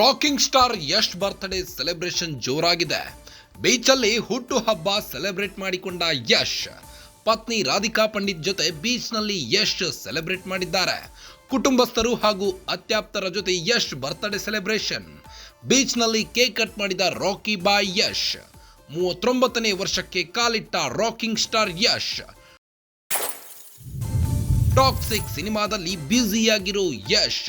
Rocking star Yash birthday celebration ಜೋರಾಗಿದೆ. ಬೀಚಲ್ಲಿ ಹುಟ್ಟು ಹಬ್ಬ ಸೆಲೆಬ್ರೇಟ್ ಮಾಡಿಕೊಂಡ ಯಶ್ ಪತ್ನಿ ರಾಧಿಕಾ ಪಂಡಿತ್ ಜೊತೆ ಬೀಚ್ನಲ್ಲಿ ಯಶ್ ಸೆಲೆಬ್ರೇಟ್ ಮಾಡಿದ್ದಾರೆ. ಕುಟುಂಬಸ್ಥರು ಹಾಗೂ ಅತ್ಯಾಪ್ತರ ಜೊತೆ ಯಶ್ ಬರ್ತ್ಡೇ ಸೆಲೆಬ್ರೇಷನ್ ಬೀಚ್ನಲ್ಲಿ ಕೇಕ್ ಕಟ್ ಮಾಡಿದ ರಾಕಿ ಬಾಯ್ ಯಶ್ ಮೂವತ್ತೊಂಬತ್ತನೇ ವರ್ಷಕ್ಕೆ ಕಾಲಿಟ್ಟ ರಾಕಿಂಗ್ ಸ್ಟಾರ್ ಯಶ್ ಟಾಕ್ಸಿಕ್ ಸಿನಿಮಾದಲ್ಲಿ ಬ್ಯುಸಿಯಾಗಿರೋ ಯಶ್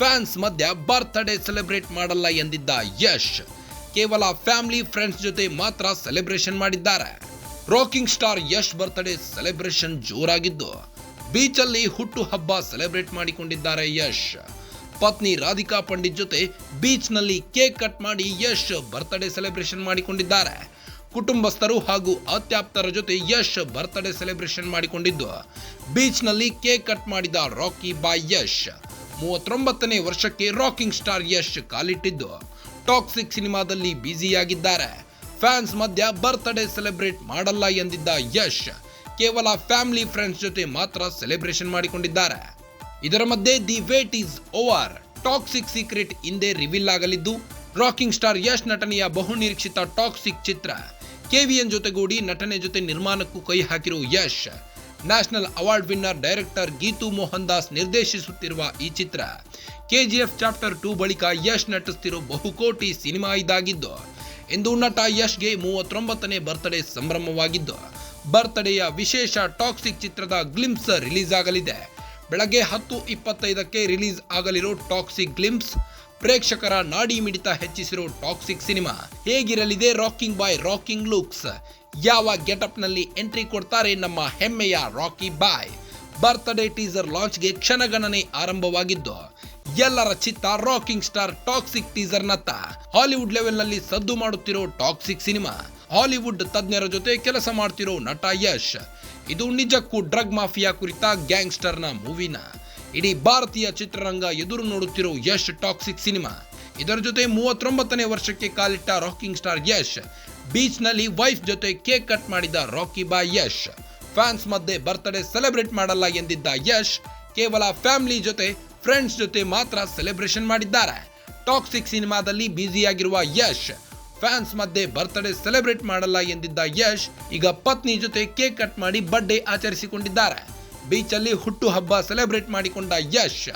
ಫ್ಯಾನ್ಸ್ ಮಧ್ಯ ಬರ್ತ್ಡೇ ಸೆಲೆಬ್ರೇಟ್ ಮಾಡಲ್ಲ ಎಂದಿದ್ದ ಯಶ್. ಕೇವಲ ಫ್ಯಾಮಿಲಿ ಫ್ರೆಂಡ್ಸ್ ಜೊತೆ ಮಾತ್ರ ಸೆಲೆಬ್ರೇಷನ್ ಮಾಡಿದ್ದಾರೆ. Rocking star Yash birthday celebration ಜೋರಾಗಿದ್ದು. ಬೀಚಲ್ಲಿ ಹುಟ್ಟು ಹಬ್ಬ ಸೆಲೆಬ್ರೇಟ್ ಮಾಡಿಕೊಂಡಿದ್ದಾರೆ ಯಶ್. ಪತ್ನಿ ರಾಧಿಕಾ ಪಂಡಿತ್ ಜೊತೆ ಬೀಚ್ನಲ್ಲಿ ಕೇಕ್ ಕಟ್ ಮಾಡಿ ಯಶ್ ಬರ್ತ್ಡೇ ಸೆಲೆಬ್ರೇಷನ್ ಮಾಡಿಕೊಂಡಿದ್ದಾರೆ. ಕುಟುಂಬಸ್ಥರು ಹಾಗೂ ಅತ್ಯಾಪ್ತರ ಜೊತೆ ಯಶ್ ಬರ್ತ್ಡೇ ಸೆಲೆಬ್ರೇಷನ್ ಮಾಡಿಕೊಂಡಿದ್ದು. ಬೀಚ್ನಲ್ಲಿ ಕೇಕ್ ಕಟ್ ಮಾಡಿದ ರಾಕಿ ಬಾಯ್ ಯಶ್. ಮೂವತ್ತೊಂಬತ್ತನೇ ವರ್ಷಕ್ಕೆ ರಾಕಿಂಗ್ ಸ್ಟಾರ್ ಯಶ್ ಕಾಲಿಟ್ಟಿದ್ದು. ಟಾಕ್ಸಿಕ್ ಸಿನಿಮಾದಲ್ಲಿ ಬ್ಯುಸಿಯಾಗಿದ್ದಾರೆ. ಫ್ಯಾನ್ಸ್ ಮಧ್ಯ ಬರ್ತ್ಡೇ ಸೆಲೆಬ್ರೇಟ್ ಮಾಡಲ್ಲ ಎಂದಿದ್ದ ಯಶ್ ಕೇವಲ ಫ್ಯಾಮಿಲಿ ಫ್ರೆಂಡ್ಸ್ ಜೊತೆ ಮಾತ್ರ ಸೆಲೆಬ್ರೇಷನ್ ಮಾಡಿಕೊಂಡಿದ್ದಾರೆ. ಇದರ ಮಧ್ಯೆ the wait is over. Toxic secret ಹಿಂದೆ ರಿವೀಲ್ ಆಗಲಿದ್ದು, ರಾಕಿಂಗ್ ಸ್ಟಾರ್ ಯಶ್ ನಟನೆಯ ಬಹುನಿರೀಕ್ಷಿತ ಟಾಕ್ಸಿಕ್ ಚಿತ್ರ. ಕೆವಿಎನ್ ಜೊತೆಗೂಡಿ ನಟನೆ ಜೊತೆ ನಿರ್ಮಾಣಕ್ಕೂ ಕೈ ಹಾಕಿರೋ Yash national award winner director Geetu Mohan Das ನಿರ್ದೇಶಿಸುತ್ತಿರುವ ಈ ಚಿತ್ರ ಕೆಜಿಎಫ್ ಚಾಪ್ಟರ್ ಟೂ ಬಳಿಕ ಯಶ್ ನಟಿಸುತ್ತಿರೋ ಬಹುಕೋಟಿ ಸಿನಿಮಾ ಇದಾಗಿದ್ದು, ಇಂದು ನಟ ಯಶ್ಗೆ ಮೂವತ್ತೊಂಬತ್ತನೇ ಬರ್ತ್ಡೇ ಸಂಭ್ರಮವಾಗಿದ್ದು ಬರ್ತ್ಡೇಯ ವಿಶೇಷ ಟಾಕ್ಸಿಕ್ ಚಿತ್ರದ ಗ್ಲಿಮ್ಸ್ ರಿಲೀಸ್ ಆಗಲಿದೆ. ಬೆಳಗ್ಗೆ ಹತ್ತು ಇಪ್ಪತ್ತೈದಕ್ಕೆ ರಿಲೀಸ್ ಆಗಲಿರೋ ಟಾಕ್ಸಿಕ್ ಗ್ಲಿಮ್ಸ್ ಪ್ರೇಕ್ಷಕರ ನಾಡಿ ಮಿಡಿತ ಹೆಚ್ಚಿಸಿರೋ ಟಾಕ್ಸಿಕ್ ಸಿನಿಮಾ ಹೇಗಿರಲಿದೆ ರಾಕಿಂಗ್ ಬಾಯ್ ರಾಕಿಂಗ್ ಲುಕ್ಸ್? ಯಾವ ಗೆಟಪ್ನಲ್ಲಿ ಎಂಟ್ರಿ ಕೊಡ್ತಾರೆ ನಮ್ಮ ಹೆಮ್ಮೆಯ ರಾಕಿ ಬಾಯ್? ಬರ್ತ್ಡೇ ಟೀಸರ್ ಲಾಂಚ್ಗೆ ಕ್ಷಣಗಣನೆ ಆರಂಭವಾಗಿದ್ದು, ಎಲ್ಲರ ಚಿತ್ತ ರಾಕಿಂಗ್ ಸ್ಟಾರ್ ಟಾಕ್ಸಿಕ್ ಟೀಸರ್ನತ್ತ. ಹಾಲಿವುಡ್ ಲೆವೆಲ್ನಲ್ಲಿ ಸದ್ದು ಮಾಡುತ್ತಿರೋ ಟಾಕ್ಸಿಕ್ ಸಿನಿಮಾ, ಹಾಲಿವುಡ್ ತಜ್ಞರ ಜೊತೆ ಕೆಲಸ ಮಾಡ್ತಿರೋ ನಟ ಯಶ್. ಇದು ನಿಜಕ್ಕೂ ಡ್ರಗ್ ಮಾಫಿಯಾ ಕುರಿತ ಗ್ಯಾಂಗ್ಸ್ಟರ್ನ ಮೂವಿನ? ಇಡೀ ಭಾರತೀಯ ಚಿತ್ರರಂಗ ಎದುರು ನೋಡುತ್ತಿರೋ ಯಶ್ ಟಾಕ್ಸಿಕ್ ಸಿನಿಮಾ. ಇದರ ಜೊತೆ ಮೂವತ್ತೊಂಬತ್ತನೇ ವರ್ಷಕ್ಕೆ ಕಾಲಿಟ್ಟ ರಾಕಿಂಗ್ ಸ್ಟಾರ್ ಯಶ್, ಬೀಚ್ನಲ್ಲಿ ವೈಫ್ ಜೊತೆ ಕೇಕ್ ಕಟ್ ಮಾಡಿದ ರಾಕಿ ಬಾಯ್ ಯಶ್. ಫ್ಯಾನ್ಸ್ ಮಧ್ಯೆ ಬರ್ತ್ಡೇ ಸೆಲೆಬ್ರೇಟ್ ಮಾಡಲ್ಲ ಎಂದಿದ್ದ ಯಶ್, ಕೇವಲ ಫ್ಯಾಮಿಲಿ ಜೊತೆ, ಫ್ರೆಂಡ್ಸ್ ಜೊತೆ ಮಾತ್ರ ಸೆಲೆಬ್ರೇಷನ್ ಮಾಡಿದ್ದಾರೆ. ಟಾಕ್ಸಿಕ್ ಸಿನಿಮಾದಲ್ಲಿ ಬ್ಯುಸಿಯಾಗಿರುವ ಯಶ್, ಫ್ಯಾನ್ಸ್ ಮಧ್ಯೆ ಬರ್ತ್ಡೇ ಸೆಲೆಬ್ರೇಟ್ ಮಾಡಲ್ಲ ಎಂದಿದ್ದ ಯಶ್, ಈಗ ಪತ್ನಿ ಜೊತೆ ಕೇಕ್ ಕಟ್ ಮಾಡಿ ಬರ್ಡೇ ಆಚರಿಸಿಕೊಂಡಿದ್ದಾರೆ. ಬೀಚಲ್ಲಿ ಹುಟ್ಟು ಹಬ್ಬ ಸೆಲೆಬ್ರೇಟ್ ಮಾಡಿಕೊಂಡ Yash.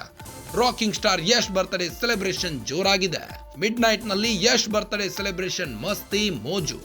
Rocking star Yash birthday celebration ಜೋರಾಗಿದೆ. Mid ನೈಟ್ನಲ್ಲಿ ಯಶ್ ಬರ್ತ್ಡೇ ಸೆಲೆಬ್ರೇಷನ್ ಮಸ್ತಿ ಮೋಜು.